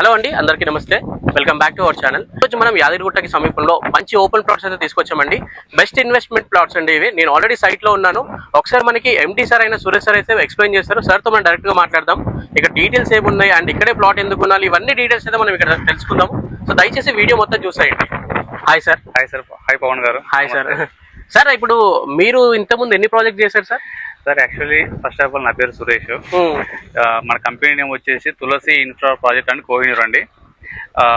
Hello అండి అందరికీ నమస్తే. Welcome back to our channel ఈరోజు మనం యాదగిరిగుట్టకి సమీపంలో మంచి ఓపెన్ ప్లాట్స్ అయితే తీసుకొచ్చామండి. బెస్ట్ ఇన్వెస్ట్మెంట్ ప్లాట్స్ అండి ఇవి. నేను ఆల్రెడీ సైట్లో ఉన్నాను. ఒకసారి మనకి ఎండి సార్ అయిన సురేష్ సార్ అయితే ఎక్స్ప్లెయిన్ చేస్తారు సార్తో మనం డైరెక్ట్గా మాట్లాడదాం. ఇక్కడ డీటెయిల్స్ ఏమున్నాయి అండ్ ఇక్కడే ప్లాట్ ఎందుకు ఉండాలి? ఇవన్నీ డీటెయిల్స్ అయితే మనం ఇక్కడ తెలుసుకుందాం. సో దయచేసి వీడియో మొత్తం చూసేయండి. Hi sir hi sir hi Pavan గారు. హాయ్ సార్ సార్ ఇప్పుడు మీరు ఇంతకుముందు ఎన్ని ప్రాజెక్ట్ చేశారు sir sir actually first of all నా పేరు సురేష్. మన కంపెనీ నేమ్ వచ్చేసి Tulasi infra project and Kohinoor అండి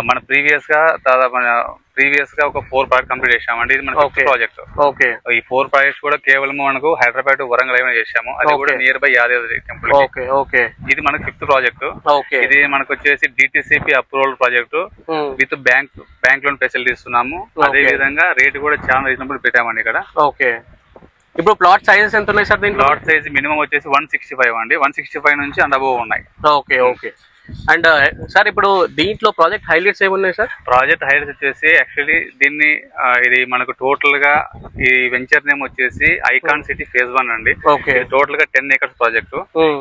మన ప్రీవియస్గా దాదాపు మన ప్రీవియస్గా ఒక ఫోర్ ప్రాజెక్ట్ కంప్లీట్ చేసామండి ఇది మన ప్రాజెక్ట్ ఓకే. ఈ ఫోర్ ప్రాజెక్ట్స్ కూడా కేవలం మనకు హైదరాబాద్ వరంగల్ ఏమైనా చేసాము అది కూడా. Near by Yadadri temple okay okay. ఇది మనకు ఫిఫ్త్ ప్రాజెక్ట్ ఓకే. ఇది మనకు వచ్చేసి DTCP approval project with bank bank loan facility ఇస్తున్నాము. అదే. విధంగా రేట్ కూడా చాలా రీజనబుల్ పెట్టామండి ఇక్కడ. ఓకే. ఇప్పుడు ప్లాట్ సైజెస్ ఎంత ఉన్నాయి సార్ దీంట్లో? లాట్ సైజ్ మినిమం వచ్చేసి వన్ సిక్స్టీ ఫైవ్ అండి. వన్ సిక్స్టీ ఫైవ్ నుంచి అండ్ అబోవ్ ఉన్నాయి. Okay okay. అండ్ సార్ ఇప్పుడు దీంట్లో ప్రాజెక్ట్ హైలైట్స్ ఏమున్నాయి సార్? ప్రాజెక్ట్ హైలైట్స్ వచ్చేసి యాక్చువల్లీ దీన్ని ఇది మనకు టోటల్గా ఈ వెంచర్ నేమ్ వచ్చేసి ఐకాన్ సిటీ ఫేజ్ వన్ అండి. టోటల్గా టెన్ ఏకర్స్ ప్రాజెక్ట్.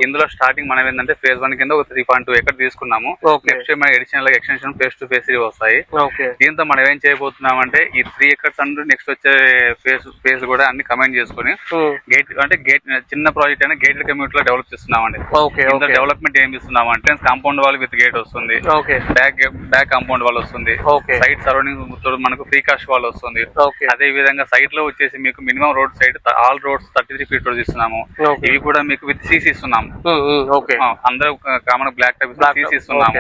ఇందులో స్టార్టింగ్ మనం ఏంటంటే ఫేజ్ వన్ కింద ఒక త్రీ పాయింట్ టూ ఎకర్ తీసుకున్నాము. నెక్స్ట్ మన additional extension phase two phase వస్తాయి. ఓకే. దీంతో మనం ఏం చేయబోతున్నాం అంటే ఈ త్రీ ఎకర్స్ అండ్ నెక్స్ట్ వచ్చే ఫేస్ ఫేస్ కూడా అన్ని కమెంట్ చేసుకుని గేట్ అంటే గేట్ చిన్న ప్రాజెక్ట్ అయినా గేటెడ్ కమ్యూనిటీ లో డెవలప్ ఇంత ఓకే డెవలప్మెంట్ ఏం ఇస్తున్నాం అంటే కాంపౌండ్ వాల్ విత్ గేట్ వస్తుంది. బ్యాక్ బ్యాక్ కాంపౌండ్ వాల్ వస్తుంది. సైడ్ సరౌండింగ్ మనకు ఫ్రీ కాస్ట్ వాల్ వస్తుంది. అదే విధంగా సైడ్లో వచ్చేసి మీకు minimum road side all roads thirty three feet roads ఇస్తున్నాము ఇవి కూడా మీకు విత్ సీసీ ఇస్తున్నాము. అందరూ కామన్ బ్లాక్ టైప్ సీసీ ఇస్తున్నాము.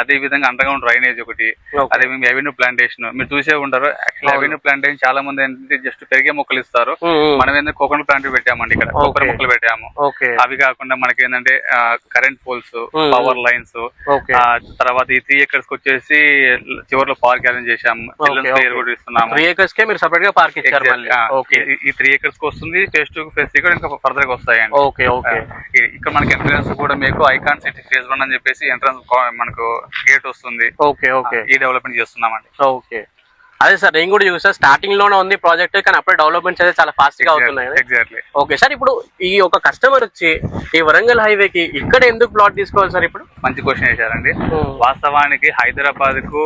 అదే విధంగా అండర్ గ్రౌండ్ డ్రైనేజ్ ఒకటి. అదే మేము అవెన్యూ ప్లాంటేషన్ మీరు చూసే ఉంటారు. యాక్చువల్లీ అవును. అవెన్యూ ప్లాంటేషన్ చాలా మంది ఏంటంటే జస్ట్ పెరిగే మొక్కలు ఇస్తారు. మనం ఏంటంటే కోకోనట్ ప్లాంట్ పెట్టామండి ఇక్కడ. కొబ్బరి. మొక్కలు పెట్టాము. అవి కాకుండా మనకి ఏంటంటే కరెంట్ పోల్స్. పవర్ లైన్స్ తర్వాత ఈ త్రీ ఎకర్స్ వచ్చేసి చివరిలో పార్క్ అరేంజ్ చేసాము కూడా ఇస్తున్నాము. త్రీ ఏకర్స్ కే మీరు సెపరేట్గా పార్క్ ఇచ్చారు ఈ- త్రీ ఎకర్స్కి వస్తుంది ఫేస్ టు ఫేస్ కూడా ఇంకా ఫర్దర్గా వస్తాయండి. ఓకే ఓకే ఇక్కడ మనకి ఎంట్రన్స్ కూడా మీకు ఐకాన్ సిటీ ఫేజ్ వన్ అని చెప్పేసి ఎంట్రన్స్ మనకు గేట్ వస్తుంది. Okay okay. ఈ డెవలప్మెంట్ చేస్తున్నామండి. ఓకే. అదే సార్ నేను కూడా చూసా స్టార్టింగ్లోనే ఉంది ప్రాజెక్ట్ కానీ అప్పుడే డెవలప్మెంట్స్ అయితే చాలా ఫాస్ట్గా అవుతున్నాయి ఎగ్జాక్ట్లీ ఓకే సార్ ఇప్పుడు ఈ ఒక కస్టమర్ వచ్చి ఈ వరంగల్ హైవే కి ఇక్కడ ఎందుకు ప్లాట్ తీసుకోవాలి సార్ ఇప్పుడు? మంచి క్వశ్చన్ వేశారండి వాస్తవానికి హైదరాబాద్కు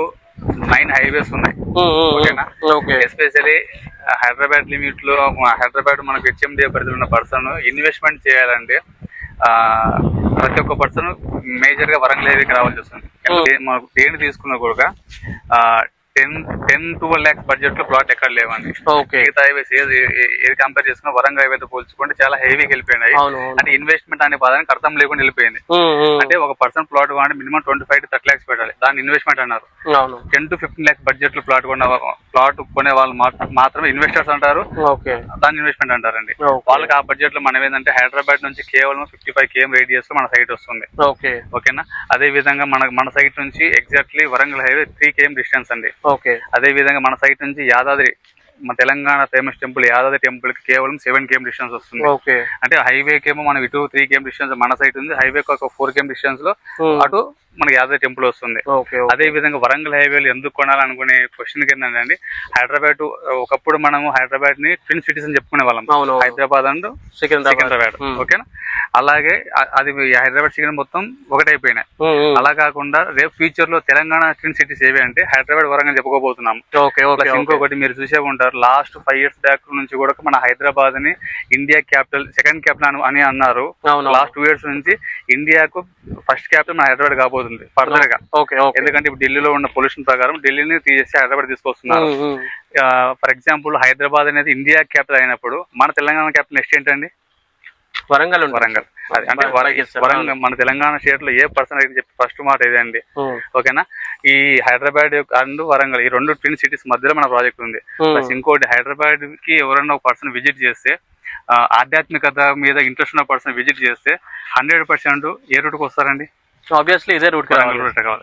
నైన్ హైవేస్ ఉన్నాయి ఓకేనా? ఓకే. ఎస్పెషల్లీ హైదరాబాద్ లిమిట్లో హైదరాబాద్ మనకు హెచ్ఎండి పరిధిలో ఉన్న పర్సన్ ఇన్వెస్ట్మెంట్ చేయాలంటే ప్రతి ఒక్క పర్సన్ మేజర్గా వరంగల్ ఏరియాకి రావాల్సి వస్తుంది Hmm. మనకు దేని తీసుకున్నా కూడా టెన్ టెన్ ట్వెల్వ్ ల్యాక్స్ బడ్జెట్లో ప్లాట్ ఎక్కడ లేవండి. మిగతా హైవేస్ ఏది ఏది కంపేర్ చేసుకున్నా వరంగల్ హైవే తో పోల్చుకుంటే చాలా హెవీగా వెళ్ళిపోయినాయి. అంటే ఇన్వెస్ట్మెంట్ అనే పదానికి అర్థం లేకుండా వెళ్ళిపోయింది. ఉమ్, ఉమ్. అంటే ఒక పర్సన్ ప్లాట్ వాడి minimum twenty five to thirty lakhs పెట్టాలి. దాన్ని ఇన్వెస్ట్మెంట్ అన్నారు. టెన్ టు ఫిఫ్టీన్ ల్యాక్స్ బడ్జెట్లో ప్లాట్ కొన్న ప్లాట్ కొనే వాళ్ళు మాత్ర- మాత్రమే ఇన్వెస్టర్స్ అంటారు. దాన్ని ఇన్వెస్ట్మెంట్ అంటారండి. వాళ్ళకి ఆ బడ్జెట్లో మనం ఏంటంటే హైదరాబాద్ నుంచి కేవలం ఫిఫ్టీ ఫైవ్ కేఎం రేడియస్లో మన సైట్ వస్తుంది. ఓకే. ఓకేనా? అదే విధంగా మన మన సైట్ నుంచి exactly Warangal highway three KM distance అండి. ఓకే. అదే విధంగా మన సైట్ నుంచి యాదాద్రి మన తెలంగాణ ఫేమస్ టెంపుల్ యాదాద్రి టెంపుల్కి కేవలం సెవెన్ కేఎం డిస్టెన్స్ వస్తుంది. అంటే హైవే కేమో మనం ఇటు త్రీ కేఎం డిస్టెన్స్ మన సైట్ ఉంది. హైవే ఒక ఫోర్ కేఎం డిస్టెన్స్లో. అటు మనకి యాదాద్రి టెంపుల్ వస్తుంది. అదే విధంగా వరంగల్ హైవేలు ఎందుకు కొనాలనుకునే క్వశ్చన్ ఏంటంటే అండి హైదరాబాద్ ఒకప్పుడు మనము హైదరాబాద్ని ట్విన్ సిటీస్ అని చెప్పుకునే వాళ్ళం. హైదరాబాద్ అండ్ సికింద్రాబాద్. ఓకేనా? అలాగే అది హైదరాబాద్ సికింద్రాబాద్ మొత్తం ఒకటైపోయినాయి. అలా కాకుండా రేపు ఫ్యూచర్లో తెలంగాణ ట్విన్ సిటీస్ ఏవి అంటే హైదరాబాద్ వరంగల్ చెప్పుకోబోతున్నాం. ఇంకొకటి మీరు చూసే ఉంటారు. లాస్ట్ ఫైవ్ ఇయర్స్ బ్యాక్ నుంచి కూడా మన హైదరాబాద్ని ఇండియా క్యాపిటల్ సెకండ్ క్యాపిటల్ అని అన్నారు. లాస్ట్ టూ ఇయర్స్ నుంచి ఇండియాకు ఫస్ట్ క్యాపిటల్ మన హైదరాబాద్ కాబోతుంది. ఫర్దర్గా ఓకే ఎందుకంటే ఇప్పుడు ఢిల్లీలో ఉన్న పొల్యూషన్ ప్రకారం ఢిల్లీని తీసేసి హైదరాబాద్ తీసుకొస్తున్నారు. ఫర్ ఎగ్జాంపుల్ హైదరాబాద్ అనేది ఇండియా క్యాపిటల్ అయినప్పుడు మన తెలంగాణ క్యాపిటల్ నెక్స్ట్ ఏంటండి? వరంగల్ ఉంటుంది. వరంగల్. అది అంటే వరంగల్ మన తెలంగాణ స్టేట్లో ఏ పర్సన్ అయితే చెప్పి ఫస్ట్ మాట ఇదండి ఓకేనా? ఈ హైదరాబాద్ అండ్ వరంగల్ ఈ రెండు ట్విన్ సిటీస్ మధ్యలో మన ప్రాజెక్ట్ ఉంది. ప్లస్ ఇంకోటి హైదరాబాద్కి ఎవరైనా ఒక పర్సన్ విజిట్ చేస్తే ఆధ్యాత్మికత మీద ఇంట్రెస్ట్ ఉన్న పర్సన్ విజిట్ చేస్తే హండ్రెడ్ పర్సెంట్ ఏ రూట్కి వస్తారండి? ఆబ్వియస్లీ ఇదే రూట్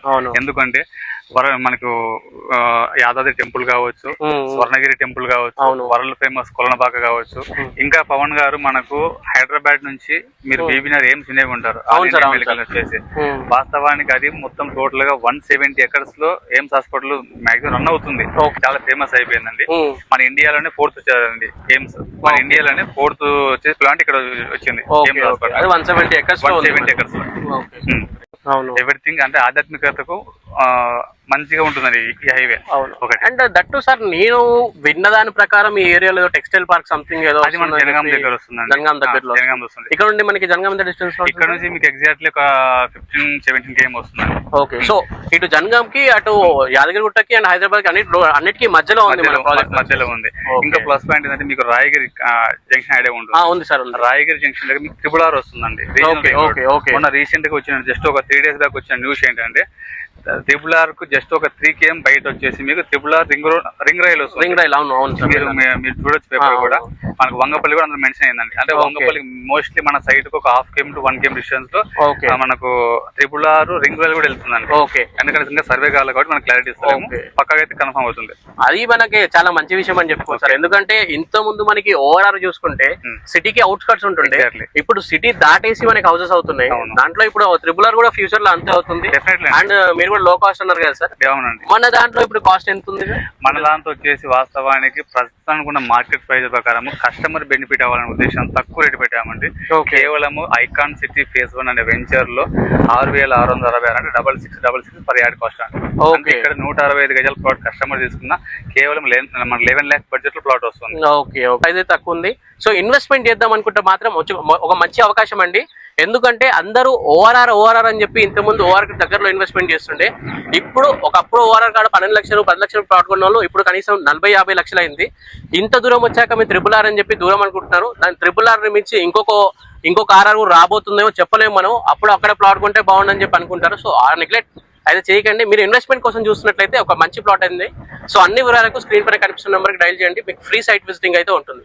అవును. ఎందుకంటే మనకు యాదాద్రి టెంపుల్ కావచ్చు. స్వర్ణగిరి టెంపుల్ కావచ్చు. వరల్డ్ ఫేమస్ కొలనబాక కావచ్చు. ఇంకా పవన్ గారు మనకు హైదరాబాద్ నుంచి మీరు. బీబీనర్ ఏం వినే ఉంటారు వచ్చేసి. వాస్తవానికి అది మొత్తం టోటల్గా వన్ సెవెంటీ ఎకర్స్లో ఎయిమ్స్ హాస్పిటల్ మాక్సిమం రన్ అవుతుంది. చాలా ఫేమస్ అయిపోయిందండి. మన ఇండియాలోనే ఫోర్త్ వచ్చారండి ఎయిమ్స్ మన. ఇండియాలోనే ఫోర్త్ వచ్చేసి ప్లాంట్ ఇక్కడ వచ్చింది one seventy acres one seventy acres okay అవును ఎవ్రీథింగ్ అంటే ఆధ్యాత్మికతకు మంచిగా ఉంటుందండి ఈ హైవే. అవును. ఒకటి. అండ్ దట్టు సార్ నేను విన్న దాని ప్రకారం ఈ ఏరియాలో ఏదో టెక్స్టైల్ పార్క్ సంథింగ్ ఏదో అది మన జనగాం దగ్గర వస్తుందండి. జనగాం దగ్గరలో. జనగాం వస్తుంది ఇక్కడ నుండి మనకి జనగాం ఎంత డిస్టెన్స్ ఇక్కడ నుంచి మీకు ఎగ్జాక్ట్లీ ఒక ఫిఫ్టీన్ సెవెంటీన్ కేఎం వస్తుందండి. ఓకే సో ఇటు జనగాం కి అటు యాదగిరిగుట్టకి అండ్ హైదరాబాద్కి అన్నిటి అన్నిటికీ మధ్యలో ఉంది మన ప్రాజెక్ట్ మధ్యలో ఉంది. ఇంకా ప్లస్ పాయింట్ ఏంటంటే మీకు రాయగిరి జంక్షన్ ఐడియా ఉంటుంది. ఉంది సార్ రాయగిరి జంక్షన్ దగ్గర మీకు ట్రిపుల్ ఆర్ వస్తుందండి road. okay, okay. మొన్న రీసెంట్గా వచ్చిన జస్ట్ ఒక త్రీ డేస్ బ్యాక్ వచ్చిన న్యూస్ ఏంటంటే ట్రిపుల్ ఆర్కు జస్ట్ ఒక త్రీ కేఎం బయట వచ్చేసి మీకు triple R ring road ring rail వస్తుంది. రింగ్ రైల్ అవును అవును సార్. మీరు చూడొచ్చు పేపర్ కూడా. మనకు వంగపల్లి కూడా అందులో మెన్షన్ అయిందండి. అంటే. వంగపల్లి మోస్ట్లీ మన సైట్కు ఒక half KM to one KM డిస్టెన్స్లో మనకు ట్రిపుల్ ఆర్ రింగ్ రైల్ కూడా వెళ్తుందండి. ఓకే. ఎందుకంటే ఇంకా సర్వే కావాలి కాబట్టి మనకు క్లారిటీ ఇస్తాము. పక్కగా అయితే కన్ఫర్మ్ అవుతుంది. అది మనకి చాలా మంచి విషయం అని చెప్పుకోవచ్చు సార్. ఎందుకంటే ఇంత ముందు మనకి ఓవరాల్ చూసుకుంటే. సిటీకి అవుట్స్కట్స్ ఉంటుండే. ఇప్పుడు సిటీ దాటేసి మనకి హౌసెస్ అవుతున్నాయి. దాంట్లో ఇప్పుడు త్రిబుల్ ఆర్ కూడా ఫ్యూచర్లో అంతే అవుతుంది. అండ్. మీరు కూడా లో కాస్ట్ అన్నారు కదా సార్? అవునండి. మన దాంట్లో ఇప్పుడు కాస్ట్ ఎంత ఉంది? మన దాంతో వచ్చేసి వాస్తవానికి ప్రస్తుతానికి ఉన్న మార్కెట్ ప్రైస్ ప్రకారం కస్టమర్ బెనిఫిట్ అవ్వాలనే ఉద్దేశం తక్కువ రేటు పెట్టామండి. కేవలము ఐకాన్ సిటీ ఫేస్ వన్ అనే వెంచర్లో ఆరు వేల ఆరు వందల అరవై ఆరు అంటే double six double six per yard cost అండి. అంటే ఇక్కడ నూట అరవై ఐదు గజాల ప్లాట్ కస్టమర్ తీసుకున్న కేవలం మన లెవెన్ ల్యాక్ బడ్జెట్లో ప్లాట్ వస్తుంది. ఓకే ఓకే అయితే తక్కువ ఉంది. సో ఇన్వెస్ట్మెంట్ చేద్దాం అనుకుంటే మాత్రం ఒక మంచి అవకాశం అండి. ఎందుకంటే అందరూ ఓఆర్ఆర్ ఓఆర్ఆర్ అని చెప్పి ఇంతకుముందు ఓఆర్ దగ్గరలో ఇన్వెస్ట్మెంట్ చేస్తుండే. ఇప్పుడు ఒకప్పుడు ఓఆర్ఆర్ కాడ పన్నెండు లక్షలు పది లక్షలు ప్లాట్ కొన్న వాళ్ళు ఇప్పుడు కనీసం నలభై యాభై లక్షలు అయింది. ఇంత దూరం వచ్చాక మీరు త్రిపుల్ ఆర్ అని చెప్పి దూరం అనుకుంటున్నారు. దాని త్రిపుల్ ఆర్ని మించి ఇంకొక ఇంకొక ఆర్ఆర్ రాబోతుందేమో చెప్పలేము మనం. అప్పుడు అక్కడ ప్లాట్ కొంటే బాగుండని చెప్పి అనుకుంటారు. సో ఆ నెగ్లెక్ట్ అయితే చేయకండి. మీరు ఇన్వెస్ట్మెంట్ కోసం చూస్తున్నట్లయితే ఒక మంచి ప్లాట్ అయింది. సో అన్ని వివరాలకు స్క్రీన్ పైన కనిపిస్తున్న నెంబర్కి డైల్ చేయండి. మీకు ఫ్రీ సైట్ విజిటింగ్ అయితే ఉంటుంది.